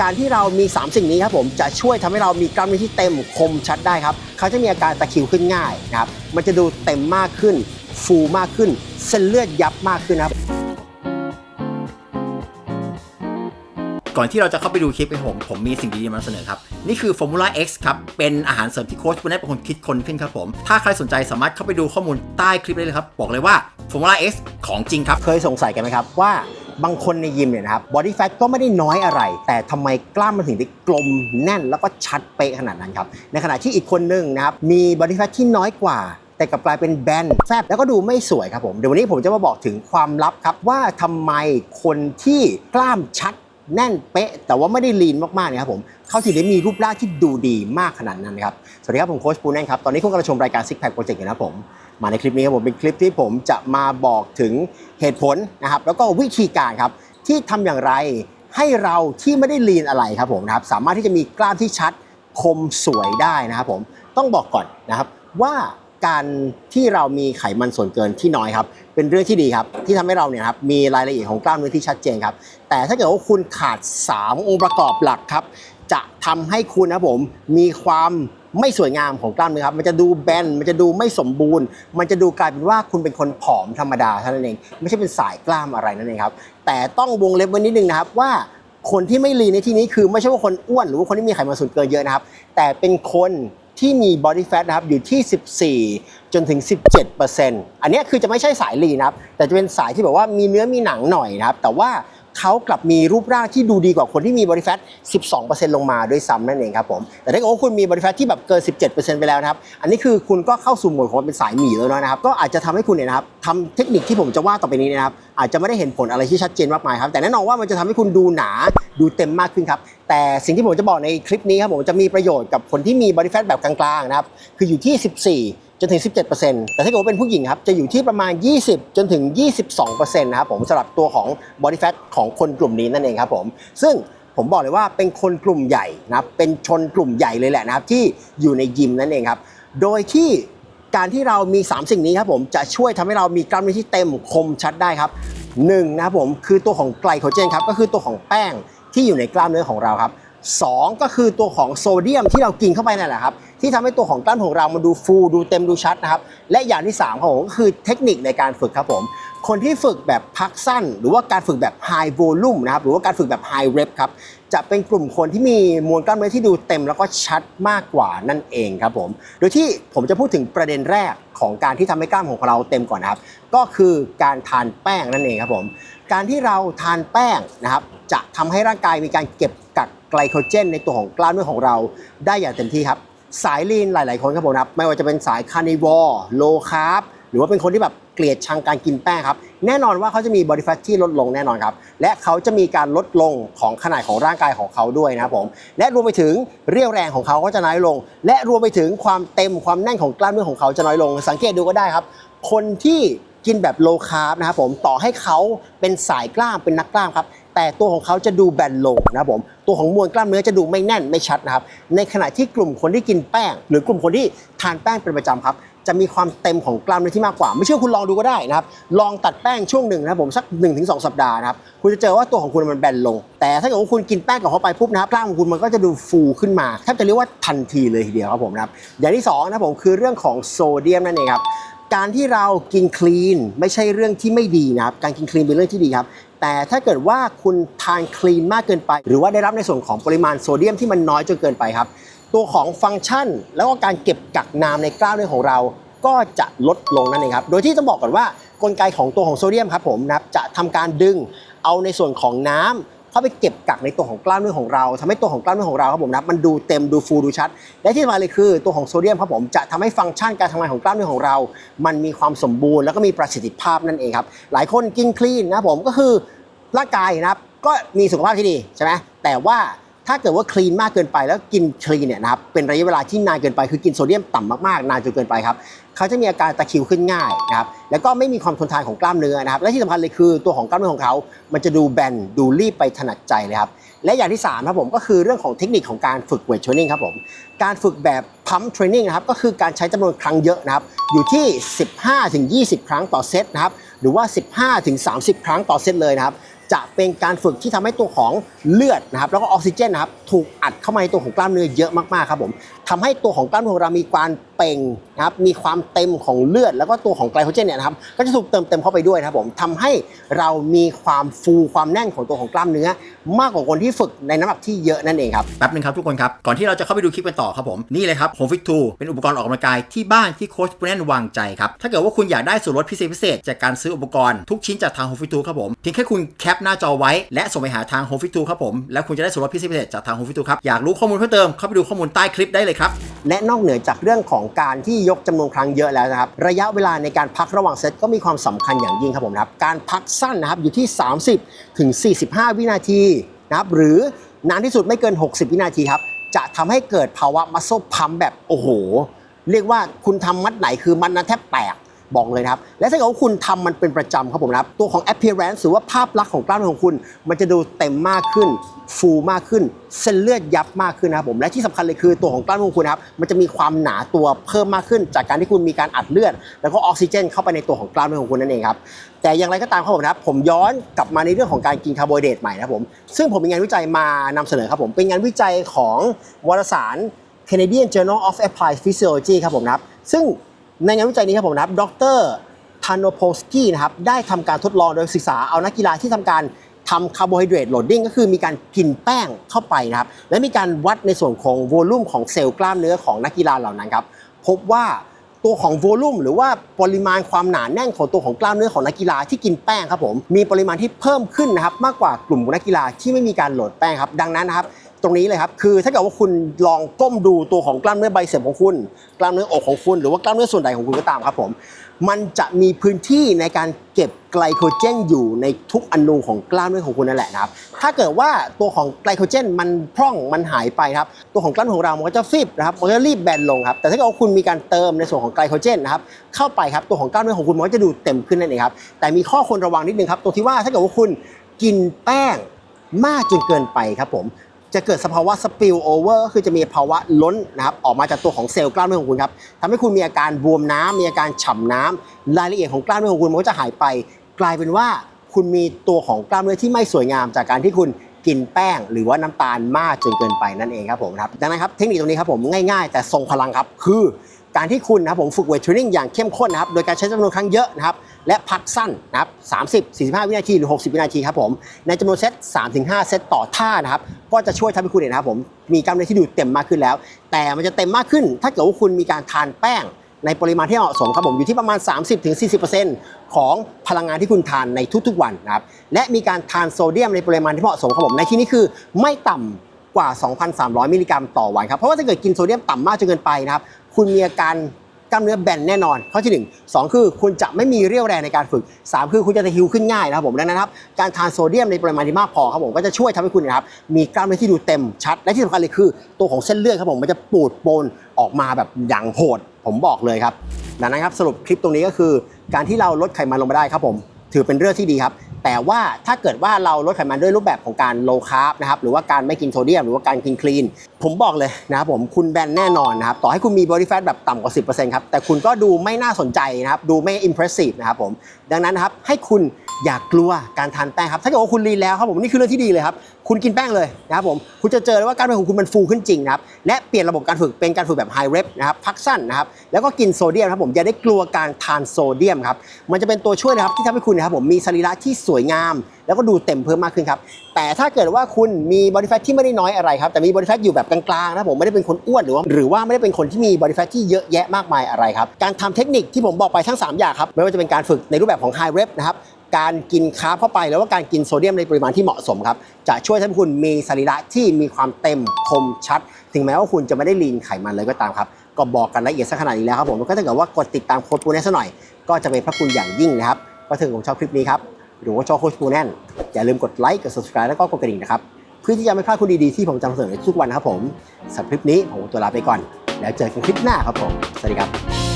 การที่เรามี 3 สิ่งนี้ครับผมจะช่วยทำให้เรามีกล้ามเนื้อที่เต็มคมชัดได้ครับเขาจะมีอาการตะคริวขึ้นง่ายนะครับมันจะดูเต็มมากขึ้น ฟูมากขึ้น เส้นเลือดยับมากขึ้นนะครับก่อนที่เราจะเข้าไปดูคลิปให้ผมผมมีสิ่งดีๆมานำเสนอครับ นี่คือ Formula X ครับ เป็นอาหารเสริมที่โค้ชคุณได้เป็นคนคิดค้นขึ้นครับผม ถ้าใครสนใจสามารถเข้าไปดูข้อมูลใต้คลิปได้เลยครับ บอกเลยว่า Formula X ของจริงครับ เคยสงสัยกันไหมครับว่า บางคนในยิมเนี่ยนะครับบอดี้แฟทก็ไม่ได้น้อยอะไร แต่ทำไมกล้ามมันถึงได้กลมแน่นแล้วก็ชัดเป๊ะขนาดนั้นครับ ในขณะที่อีกคนหนึงนะครับมีบอดี้แฟทที่น้อยกว่าแต่กลับกลายเป็นแบนแฟบแล้วก็ดูไม่สวยครับผม เดี๋ยววันนี้ผมจะมาบอกถึงความลับครับ ว่าทำไมคนที่กล้ามชัดแน่นเป๊ะ แต่ว่าไม่ได้ลีนมากๆเนะครับผมเขาถึงได้มีรูปร่างที่ดูดีมากขนาดนั้นครับ สวัสดีครับ ผมโค้ชปูแน่นครับ ตอนนี้คุณกำลังชมรายการ Six Pack Project อยู่นะครับผม มาในคลิปนี้ครับผมเป็นคลิปที่ผมจะมาบอกถึงเหตุผลนะครับ แล้วก็วิธีการครับที่ทำอย่างไรให้เราที่ไม่ได้ลีนอะไรครับผมนะครับ สามารถที่จะมีกล้ามที่ชัดคมสวยได้นะครับผมต้องบอกก่อนนะครับว่าการที่เรามีไขมันส่วนเกินที่น้อยครับ เป็นเรื่องที่ดีครับ ที่ทำให้เราเนี่ยครับมีรายละเอียดของกล้ามเนื้อที่ชัดเจนครับ แต่ถ้าเกิดว่าคุณขาด 3 องค์ประกอบหลักครับ จะทำให้คุณนะครับผมมีความ ไม่สวยงามของกล้ามเนื้อครับ มันจะดูแบน มันจะดูไม่สมบูรณ์ มันจะดูกลายเป็นว่าคุณเป็นคนผอมธรรมดาเท่านั้นเอง ไม่ใช่เป็นสายกล้ามอะไรนั่นเองครับ แต่ต้องวงเล็บไว้นิดนึงนะครับว่าคนที่ไม่ลีในที่นี้คือไม่ใช่ว่าคนอ้วนหรือว่าคนที่มีไขมันส่วนเกินเยอะนะครับ แต่เป็นคนที่มี body fat นะครับอยู่ที่ 14 จนถึง 17%อันเนี้คือจะไม่ใช่สายลีนะครับ แต่จะเป็นสายที่แบบว่ามีเนื้อมีหนังหน่อยนะครับ แต่ว่า เขากลับมีรูปร่างที่ดูดีกว่าคนที่มี body fat 12%ลงมาด้วยซ้ำนั่นเองครับผม แต่ถ้าเกิดว่าคุณมี body fat ที่แบบเกิน 17%ไปแล้วนะครับ อันนี้คือคุณก็เข้าสู่โหมดของเป็นสายหมีแล้วนะครับ ก็อาจจะทำให้คุณเนี่ยนะครับทำเทคนิคที่ผมจะว่าต่อไปนี้นะครับ อาจจะไม่ได้เห็นผลอะไรที่ชัดเจนมากมายครับ แต่แน่นอนว่ามันจะทำให้คุณดูหนาดูเต็มมากขึ้นครับ แต่สิ่งที่ผมจะบอกในคลิปนี้ครับผมจะมีประโยชน์กับคนที่มี body fat แบบกลางๆนะครับ คืออยู่ที่ 14 จนถึง 17%แต่ถ้าเกิดว่าเป็นผู้หญิงครับ จะอยู่ที่ประมาณ 20 จนถึง 22%นะครับผมสำหรับตัวของ body fat ของคนกลุ่มนี้นั่นเองครับผม ซึ่งผมบอกเลยว่าเป็นคนกลุ่มใหญ่นะครับ เป็นชนกลุ่มใหญ่เลยแหละนะครับ ที่อยู่ในยิมนั่นเองครับ โดยที่การที่เรามี 3 สิ่งนี้ครับผมจะช่วยทำให้เรามีกล้ามเนื้อที่เต็มคมชัดได้ครับหนึ่งนะครับผมคือตัวของไกลโคเจนครับก็คือตัวของแป้งที่อยู่ในกล้ามเนื้อของเราครับสองก็คือตัวของโซเดียมที่เรากินเข้าไปนั่นแหละครับ ที่ทำให้ตัวของกล้ามของเรามันดูฟูดูเต็มดูชัดนะครับ และอย่างที่3ครับผมก็คือเทคนิคในการฝึกครับผม คนที่ฝึกแบบพักสั้น หรือว่าการฝึกแบบ high volume นะครับหรือว่าการฝึกแบบ high rep ครับจะเป็นกลุ่มคนที่มีมวลกล้ามเนื้อที่ดูเต็มแล้วก็ชัดมากกว่านั่นเองครับผม โดยที่ผมจะพูดถึงประเด็นแรกของการที่ทำให้กล้ามของเราเต็มก่อนนะครับ ก็คือการทานแป้งนั่นเองครับผมการที่เราทานแป้งนะครับจะทำให้ร่างกายมีการเก็บกักไกลโคเจนในตัวของกล้ามเนื้อของเราได้อย่างเต็มที่ครับ สายลีนหลาย ๆ คนครับผมนะครับไม่ว่าจะเป็นสายคาร์นิวอร์โลคาร์บหรือว่าเป็นคนที่แบบเกลียดชังการกินแป้งครับ แน่นอนว่าเขาจะมีบอดี้แฟทที่ลดลงแน่นอนครับ และเขาจะมีการลดลงของขนาดของร่างกายของเขาด้วยนะครับผม และรวมไปถึงเรี่ยวแรงของเขาก็จะน้อยลง และรวมไปถึงความเต็มความแน่นของกล้ามเนื้อของเขาจะน้อยลง สังเกตดูก็ได้ครับ คนที่กินแบบโลคาร์บนะครับผมต่อให้เขาเป็นสายกล้ามเป็นนักกล้ามครับ แต่ตัวของเขาจะดูแบนลงนะครับผมตัวของมวลกล้ามเนื้อจะดูไม่แน่นไม่ชัดนะครับในขณะที่กลุ่มคนที่กินแป้ง หรือกลุ่มคนที่ทานแป้งเป็นประจำครับ จะมีความเต็มของกล้ามเนื้อที่มากกว่า ไม่เชื่อคุณลองดูก็ได้นะครับลองตัดแป้งช่วงหนึ่งนะครับผมสัก 1-2 สัปดาห์นะครับคุณจะเจอว่าตัวของคุณมันแบนลง แต่ถ้าเกิดว่าคุณกินแป้งกับเข้าไปปุ๊บนะครับกล้ามของคุณมันก็จะดูฟูขึ้นมาแทบจะเรียกว่าทันทีเลยทีเดียวครับผมนะครับอย่างที่สองนะครับผมคือเรื่องของโซเดียมนั่นเองครับ การที่เรากินคลีนไม่ใช่เรื่องที่ไม่ดีนะครับ การกินคลีนเป็นเรื่องที่ดีครับ แต่ถ้าเกิดว่าคุณทานคลีนมากเกินไป หรือว่าได้รับในส่วนของปริมาณโซเดียมที่มันน้อยจนเกินไปครับ ตัวของฟังก์ชัน แล้วก็การเก็บกักน้ำในกล้ามเนื้อของเราก็จะลดลงนั่นเองครับ โดยที่ต้องบอกก่อนว่ากลไกของตัวของโซเดียมครับผมนะครับจะทำการดึงเอาในส่วนของน้ำ เข้าไปเก็บกักในตัวของกล้ามเนื้อของเราทำให้ตัวของกล้ามเนื้อของเราครับผมนะมันดูเต็มดูฟูดูชัด และที่สำคัญเลยคือตัวของโซเดียมครับผมจะทำให้ฟังก์ชันการทำงานของกล้ามเนื้อของเรา มันมีความสมบูรณ์แล้วก็มีประสิทธิภาพนั่นเองครับหลายคนกินคลีนนะผมก็คือร่างกายนะครับก็มีสุขภาพที่ดีใช่ไหมแต่ว่า ถ้าเกิดว่าคลีนมากเกินไปแล้วกินคลีนเนี่ยนะครับเป็นระยะเวลาที่นานเกินไปคือกินโซเดียมต่ำมากๆนานจนเกินไปครับเขาจะมีอาการตะคิวขึ้นง่ายนะครับแล้วก็ไม่มีความทนทานของกล้ามเนื้อนะครับและที่สำคัญเลยคือตัวของกล้ามเนื้อของเขา มันจะดูแบนดูรีบไปถนัดใจเลยครับและอย่างที่3ครับผมก็คือเรื่องของเทคนิคของการฝึกเวทเทรนนิ่งครับผมการฝึกแบบพัมเทรนนิ่งนะครับก็คือการใช้จำนวนครั้งเยอะนะครับอยู่ที่ 15-20 ครั้งต่อเซตนะครับหรือว่า 15-30 ครั้งต่อเซตเลยนะครับ จะเป็นการฝึกที่ทำให้ตัวของเลือดนะครับแล้วก็ออกซิเจนนะครับถูกอัดเข้ามาในตัวของกล้ามเนื้อเยอะมากๆครับผมทำให้ตัวของกล้ามเนื้อเรามีการ เป่งนะครับมีความเต็มของเลือด แล้วก็ตัวของไกลโคเจนเนี่ยนะครับก็จะถูกเติมเต็มเข้าไปด้วยนะครับผมทำให้เรามีความฟูความแน่นของตัวของกล้ามเนื้อ มากกว่าคนที่ฝึกในน้ำหนักที่เยอะนั่นเองครับแป๊บนึงครับทุกคนครับ ก่อนที่เราจะเข้าไปดูคลิปกันต่อครับผมนี่เลยครับ Home Fit 2เป็นอุปกรณ์ออกกำลังกายที่บ้านที่โค้ชปูแนนวางใจครับถ้าเกิดว่าคุณอยากได้ส่วนลดพิเศษพิเศษจากการซื้ออุปกรณ์ทุกชิ้นจากทาง Home Fit 2ครับผมเพียงแค่คุณแคปหน้าจอไว้และส่งไปหาทาง Home Fit 2ครับผมแล้วคุณจะได้ส่วนลดพิเศษพิเศษจากทาง Home Fit 2ครับอยากรู้ข้อมูลเพิ่มเติมเข้าไปดูข้อมูลใต้คลิปได้เลยครับและนอกเหนือจากเรื่องของการที่ยกจำนวนครั้งเยอะแล้วนะครับ ระยะเวลาในการพักระหว่างเซตก็มีความสำคัญอย่างยิ่งครับผมครับ การพักสั้นนะครับอยู่ที่ 30 ถึง 45 วินาทีนะครับหรือนานที่สุดไม่เกิน 60 วินาทีครับ จะทำให้เกิดภาวะมัสโซพัมแบบโอ้โห เรียกว่าคุณทำมัดไหนคือมันนั้นแทบแตก บอกเลยนะครับ และถ้าเกิดว่าคุณทำมันเป็นประจำครับผมนะครับตัวของ appearance หรือว่าภาพลักษณ์ของกล้ามเนื้อของคุณ มันจะดูเต็มมากขึ้น ฟูมากขึ้น เส้นเลือดยับมากขึ้นนะครับผมและที่สำคัญเลยคือตัวของกล้ามเนื้อของคุณครับมันจะมีความหนาตัวเพิ่มมากขึ้น จากการที่คุณมีการอัดเลือด แล้วก็ออกซิเจน เข้าไปในตัวของกล้ามเนื้อของคุณนั่นเองครับแต่อย่างไรก็ตามครับผมนะครับผมย้อนกลับมาในเรื่องของการกินคาร์โบไฮเดรตใหม่นะครับผมซึ่งผมมีงานวิจัยมานำเสนอครับผมเป็นงานวิจัยของวารสาร Canadian Journal of Applied Physiology ครับผมนะครับซึ่ง ในงานวิจัยนี้ครับผมนะครับ ดรทานโนโพสกี้นะครับ ได้ทำการทดลองโดยศึกษาเอานักกีฬาที่ทำการทำคาร์โบไฮเดรตโหลดดิ้งก็คือมีการกินแป้งเข้าไปนะครับ และมีการวัดในส่วนของโวลูมของเซลล์กล้ามเนื้อของนักกีฬาเหล่านั้นครับ พบว่าตัวของโวลูมหรือว่าปริมาณความหนาแน่นของตัวของกล้ามเนื้อของนักกีฬาที่กินแป้งครับผมมีปริมาณที่เพิ่มขึ้นนะครับมากกว่ากลุ่มนักกีฬาที่ไม่มีการโหลดแป้งครับ ดังนั้นนะครับ ตรงนี้เลยครับ คือถ้าเกิดว่าคุณลองก้มดูตัวของกล้ามเนื้อไบเซปของคุณ กล้ามเนื้ออกของคุณ หรือว่ากล้ามเนื้อส่วนใดของคุณก็ตามครับผม มันจะมีพื้นที่ในการเก็บไกลโคเจนอยู่ในทุกอนูของกล้ามเนื้อของคุณนั่นแหละนะครับ ถ้าเกิดว่าตัวของไกลโคเจนมันพร่องมันหายไปครับ ตัวของกล้ามเนื้อของเรา มันก็จะฟิบนะครับ มันก็จะรีบแบนลงครับ แต่ถ้าเกิดว่าคุณมีการเติมในส่วนของไกลโคเจนนะครับ เข้าไปครับ ตัวของกล้ามเนื้อของคุณมันก็จะดูเต็มขึ้นนั่นเองครับ แต่มีข้อควรระวังนิดนึงครับ ตรงที่ว่าถ้าเกิดว่าคุณกินแป้งมากจนเกินไปครับผม จะเกิดสภาวะสปิลโอเวอร์ก็คือจะมีภาวะล้นนะครับออกมาจากตัวของเซลล์กล้ามเนื้อของคุณครับทำให้คุณมีอาการบวมน้ำมีอาการฉ่ำน้ำรายละเอียดของกล้ามเนื้อของคุณมันก็จะหายไป กลายเป็นว่าคุณมีตัวของกล้ามเนื้อที่ไม่สวยงามจากการที่คุณกินแป้งหรือว่าน้ำตาลมากจนเกินไปนั่นเองครับผมครับดังนั้นครับเทคนิคตรงนี้ครับผมง่ายๆ แต่ทรงพลังครับคือ การที่คุณนะครับผมฝึกเวทเทรนนิ่งอย่างเข้มข้นนะครับโดยการใช้จำนวนครั้งเยอะนะครับและพักสั้นนะครับ30 45 วินาทีหรือ 60 วินาทีครับผมในจำนวนเซต3-5 เซตต่อท่านะครับก็จะช่วยทำให้คุณเนี่ยนะครับผมมีกล้ามเนื้อที่ดูเต็มมากขึ้นแล้ว แต่มันจะเต็มมากขึ้น ถ้าเกิดว่าคุณมีการทานแป้งในปริมาณที่เหมาะสมครับผมอยู่ที่ประมาณ 30-40%ของพลังงานที่คุณทานในทุกๆวันนะครับและมีการทานโซเดียมในปริมาณที่เหมาะสมครับผมในที่นี้คือไม่ต่ำกว่า 2,300 มิลลิกรัมต่อวันครับ เพราะว่าถ้าเกิดกินโซเดียมต่ำมากจนเกินไปนะครับ คุณมีอาการกล้ามเนื้อแบนแน่นอน ข้อที่ 1 2 คือคุณจะไม่มีเรี่ยวแรงในการฝึก 3 คือคุณจะหิวขึ้นง่ายนะครับผมดังนั้นครับการทานโซเดียมในปริมาณที่มากพอครับผมก็จะช่วยทำให้คุณนะครับมีกล้ามเนื้อที่ดูเต็มชัด และที่สำคัญเลยคือ ตัวของเส้นเลือดครับผมมันจะปูดโปนออกมาแบบอย่างโหด ผมบอกเลยครับดังนั้นครับสรุปคลิปตรงนี้ก็คือ การที่เราลดไขมันลงมาได้ครับผมถือเป็นเรื่องที่ดีครับ แต่ว่าถ้าเกิดว่าเราลดไขมันด้วยรูปแบบของการโลคาร์บนะครับหรือว่าการไม่กินโซเดียมหรือว่าการกินคลีน ผมบอกเลยนะครับผมคุณแบนแน่นอนนะครับ ต่อให้คุณมีบอดี้แฟทแบบต่ำกว่า 10%ครับ แต่คุณก็ดูไม่น่าสนใจนะครับ ดูไม่อิมเพรสซีฟนะครับผม ดังนั้นนะครับ ให้คุณอย่ากลัวการทานแป้งครับ ถ้าเกิดว่าคุณรีนแล้วครับผมนี่คือเรื่องที่ดีเลยครับ คุณกินแป้งเลยนะครับผม คุณจะเจอเลยว่ากามเนื้อของคุณมันฟูขึ้นจริงนะครับ และเปลี่ยนระบบการฝึกเป็นการฝึกแบบไฮเรปนะครับ พักสั้นนะครับ แล้วก็กินโซเดียมครับผม อย่าได้กลัวการทานโซเดียมครับ มันจะเป็นตัวช่วยนะครับที่ทำให้คุณนะครับผมมีสรีระที่สวยงาม แล้วก็ดูเต็มเพิ่มมากขึ้นครับ แต่ถ้าเกิดว่าคุณมีบอดี้แฟทที่ไม่ได้น้อยอะไรครับแต่มีบอดี้แฟทอยู่แบบกลางๆนะครับผมไม่ได้เป็นคนอ้วนหรือว่าหรือว่าไม่ได้เป็นคนที่มีบอดี้แฟทที่เยอะแยะมากมายอะไรครับการทำเทคนิคที่ผมบอกไปทั้ง 3 อย่างครับไม่ว่าจะเป็นการฝึกในรูปแบบของไฮเรปนะครับการกินคาร์บเข้าไปแล้วว่าการกินโซเดียมในปริมาณที่เหมาะสมครับ จะช่วยทำให้คุณมีสรีระที่มีความเต็มคมชัด ถึงแม้ว่าคุณจะไม่ได้ลีนไขมันเลยก็ตามครับ ก็บอกกันละเอียดสักขนาดนี้แล้วครับผมแล้วก็ถ้าเกิดว่ากดติดตามโค้ชปูน่นหน่อย ก็จะเป็นพระคุณอย่างยิ่งนะครับ ก็ถึงผมชอบคลิปนี้ครับ หรือว่าชอโค้ชปูแน่น อย่าลืมกดไลค์ กด subscribe แล้วก็กดกระดิ่งนะครับ เพื่อที่จะไม่พลาดคุณดีๆที่ผมจะนำเสนอในทุกวันนะครับผมสำหรับคลิปนี้ผมตัวลาไปก่อน แล้วเจอกันคลิปหน้าครับผม สวัสดีครับ